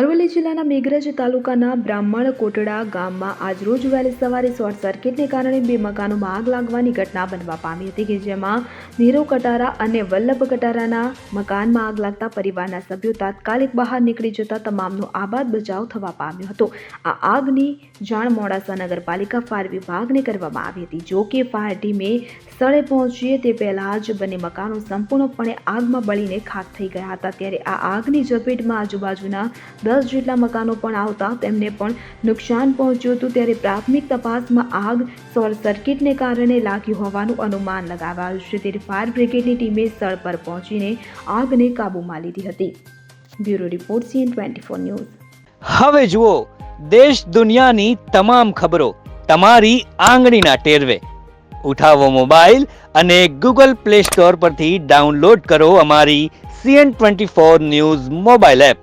અરવલ્લી જિલ્લાના મેઘરજ તાલુકાના બ્રાહ્મણ કોટડા ગામમાં આજરોજ વહેલી સવારે શોર્ટ સર્કિટને કારણે બે મકાનોમાં આગ લાગવાની ઘટના બનવા પામી હતી કે જેમાં નીરો કટારા અને વલ્લભ કટારાના મકાનમાં આગ લાગતા પરિવારના સભ્યો તાત્કાલિક બહાર નીકળી જતા તમામનો આબાદ બચાવ થવા પામ્યો હતો. આ આગની જાણ મોડાસા નગરપાલિકા ફાયર વિભાગને કરવામાં આવી હતી. જો કે ફાયર ટીમે સ્થળે પહોંચીએ તે પહેલાં જ બંને મકાનો સંપૂર્ણપણે આગમાં બળીને ખાક થઈ ગયા હતા. ત્યારે આ આગની ઝપેટમાં આજુબાજુના દસ જેટલા મકાનો પણ આવતા તેમને પણ નુકસાન પહોંચ્યું હતું ત્યારે પ્રાથમિક તપાસમાં આગ શોર્ટ સર્કિટને કારણે લાગી હોવાનું અનુમાન લગાવાયું છે. ત્યારે ફાયર બ્રિગેડની ટીમે સ્થળ પર પહોંચીને આગને કાબૂમાં લીધી હતી. Bureau report CN twenty four news. હવે જુઓ, દેશ દુનિયાની તમામ ખબરો તમારી આંગળીના ટેરવે. ઉઠાવો મોબાઈલ અને ગૂગલ પ્લે સ્ટોર પરથી ડાઉનલોડ કરો અમારી CN twenty four news mobile app.